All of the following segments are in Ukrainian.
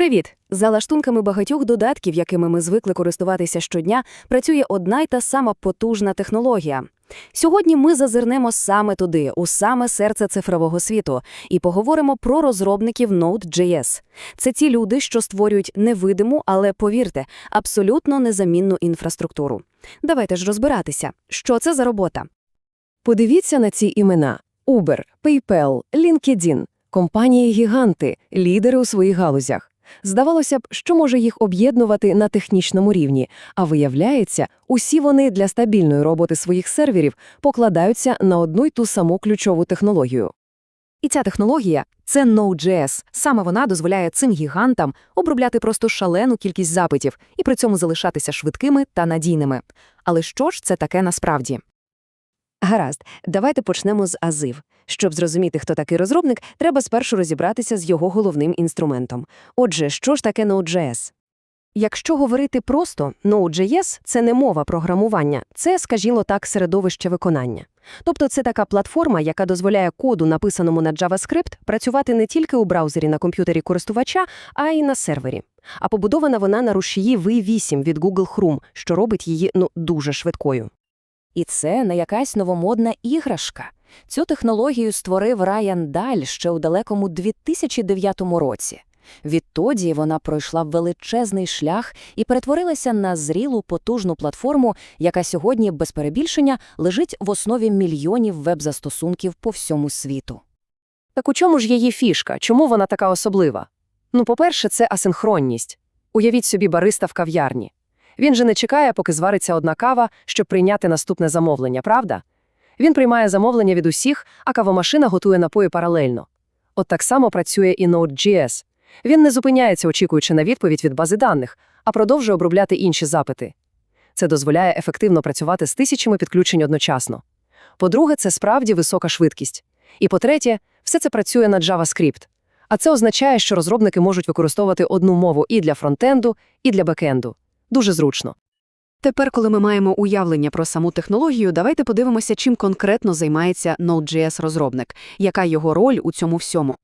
Привіт! За лаштунками багатьох додатків, якими ми звикли користуватися щодня, працює одна й та сама потужна технологія. Сьогодні ми зазирнемо саме туди, у саме серце цифрового світу, і поговоримо про розробників Node.js. Це ті люди, що створюють невидиму, але повірте, абсолютно незамінну інфраструктуру. Давайте ж розбиратися, що це за робота. Подивіться на ці імена: Uber, PayPal, LinkedIn – компанії-гіганти, лідери у своїх галузях. Здавалося б, що може їх об'єднувати на технічному рівні, а виявляється, усі вони для стабільної роботи своїх серверів покладаються на одну й ту саму ключову технологію. І ця технологія це Node.js. Саме вона дозволяє цим гігантам обробляти просто шалену кількість запитів і при цьому залишатися швидкими та надійними. Але що ж це таке насправді? Гаразд, давайте почнемо з азив. Щоб зрозуміти, хто такий розробник, треба спершу розібратися з його головним інструментом. Отже, що ж таке Node.js? Якщо говорити просто, Node.js – це не мова програмування, це, скажімо так, середовище виконання. Тобто це така платформа, яка дозволяє коду, написаному на JavaScript, працювати не тільки у браузері на комп'ютері користувача, а й на сервері. А побудована вона на рушії V8 від Google Chrome, що робить її ну дуже швидкою. І це не якась новомодна іграшка. Цю технологію створив Райан Даль ще у далекому 2009 році. Відтоді вона пройшла величезний шлях і перетворилася на зрілу потужну платформу, яка сьогодні, без перебільшення, лежить в основі мільйонів веб-застосунків по всьому світу. Так у чому ж її фішка? Чому вона така особлива? Ну, по-перше, це асинхронність. Уявіть собі бариста в кав'ярні. Він же не чекає, поки звариться одна кава, щоб прийняти наступне замовлення, правда? Він приймає замовлення від усіх, а кавомашина готує напої паралельно. От так само працює і Node.js. Він не зупиняється, очікуючи на відповідь від бази даних, а продовжує обробляти інші запити. Це дозволяє ефективно працювати з тисячами підключень одночасно. По-друге, це справді висока швидкість. І по-третє, все це працює на JavaScript. А це означає, що розробники можуть використовувати одну мову і для фронтенду, і для бекенду. Дуже зручно. Тепер, коли ми маємо уявлення про саму технологію, давайте подивимося, чим конкретно займається Node.js-розробник, яка його роль у цьому всьому.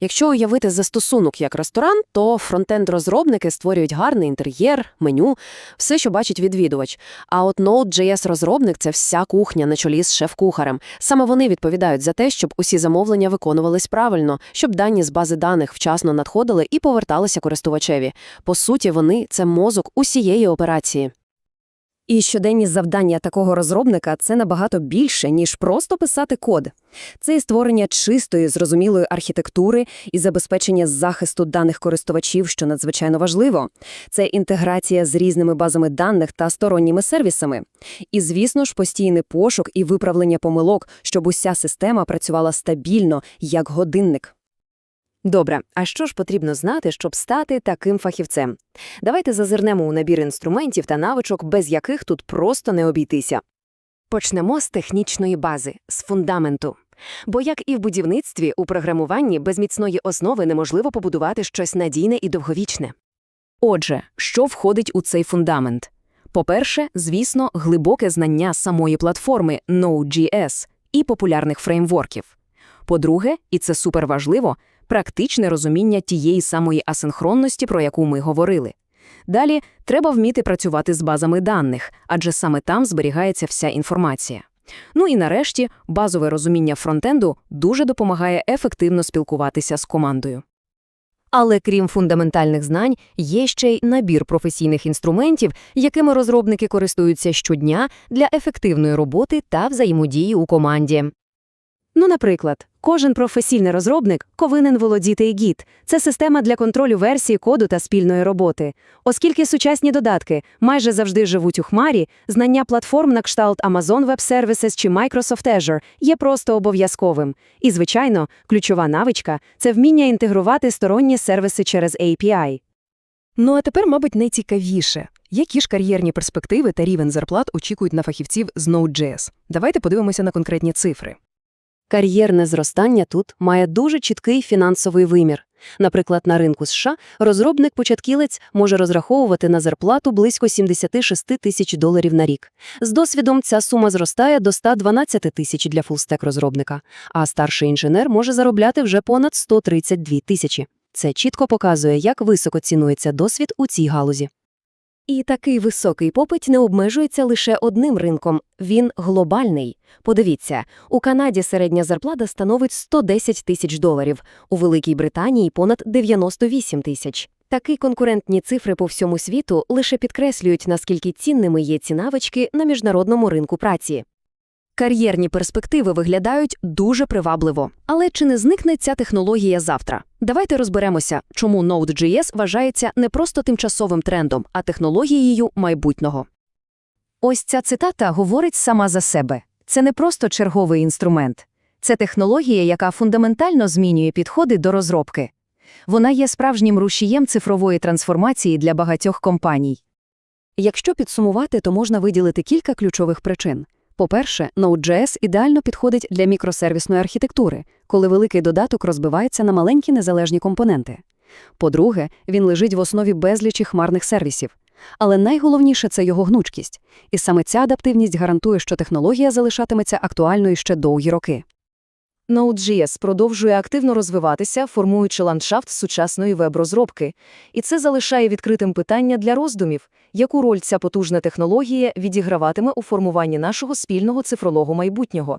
Якщо уявити застосунок як ресторан, то фронтенд-розробники створюють гарний інтер'єр, меню, все, що бачить відвідувач. А от Node.js-розробник – це вся кухня на чолі з шеф-кухарем. Саме вони відповідають за те, щоб усі замовлення виконувались правильно, щоб дані з бази даних вчасно надходили і поверталися користувачеві. По суті, вони – це мозок усієї операції. І щоденні завдання такого розробника це набагато більше, ніж просто писати код. Це і створення чистої, зрозумілої архітектури і забезпечення захисту даних користувачів, що надзвичайно важливо. Це інтеграція з різними базами даних та сторонніми сервісами. І, звісно ж, постійний пошук і виправлення помилок, щоб уся система працювала стабільно, як годинник. Добре, а що ж потрібно знати, щоб стати таким фахівцем? Давайте зазирнемо у набір інструментів та навичок, без яких тут просто не обійтися. Почнемо з технічної бази, з фундаменту. Бо, як і в будівництві, у програмуванні без міцної основи неможливо побудувати щось надійне і довговічне. Отже, що входить у цей фундамент? По-перше, звісно, глибоке знання самої платформи Node.js і популярних фреймворків. По-друге, і це суперважливо, практичне розуміння тієї самої асинхронності, про яку ми говорили. Далі треба вміти працювати з базами даних, адже саме там зберігається вся інформація. Ну і нарешті базове розуміння фронтенду дуже допомагає ефективно спілкуватися з командою. Але крім фундаментальних знань, є ще й набір професійних інструментів, якими розробники користуються щодня для ефективної роботи та взаємодії у команді. Ну, наприклад, кожен професійний розробник повинен володіти Git. Це система для контролю версії коду та спільної роботи. Оскільки сучасні додатки майже завжди живуть у хмарі, знання платформ на кшталт Amazon Web Services чи Microsoft Azure є просто обов'язковим. І, звичайно, ключова навичка – це вміння інтегрувати сторонні сервіси через API. Ну а тепер, мабуть, найцікавіше. Які ж кар'єрні перспективи та рівень зарплат очікують на фахівців з Node.js? Давайте подивимося на конкретні цифри. Кар'єрне зростання тут має дуже чіткий фінансовий вимір. Наприклад, на ринку США розробник-початкілець може розраховувати на зарплату близько 76 тисяч доларів на рік. З досвідом ця сума зростає до 112 тисяч для фулстек розробника, а старший інженер може заробляти вже понад 132 тисячі. Це чітко показує, як високо цінується досвід у цій галузі. І такий високий попит не обмежується лише одним ринком. Він глобальний. Подивіться, у Канаді середня зарплата становить 110 тисяч доларів, у Великій Британії – понад 98 тисяч. Такі конкурентні цифри по всьому світу лише підкреслюють, наскільки цінними є ці навички на міжнародному ринку праці. Кар'єрні перспективи виглядають дуже привабливо. Але чи не зникне ця технологія завтра? Давайте розберемося, чому Node.js вважається не просто тимчасовим трендом, а технологією майбутнього. Ось ця цитата говорить сама за себе. Це не просто черговий інструмент. Це технологія, яка фундаментально змінює підходи до розробки. Вона є справжнім рушієм цифрової трансформації для багатьох компаній. Якщо підсумувати, то можна виділити кілька ключових причин. По-перше, Node.js ідеально підходить для мікросервісної архітектури, коли великий додаток розбивається на маленькі незалежні компоненти. По-друге, він лежить в основі безлічі хмарних сервісів. Але найголовніше – це його гнучкість. І саме ця адаптивність гарантує, що технологія залишатиметься актуальною ще довгі роки. Node.js продовжує активно розвиватися, формуючи ландшафт сучасної веб-розробки. І це залишає відкритим питання для роздумів, яку роль ця потужна технологія відіграватиме у формуванні нашого спільного цифрового майбутнього.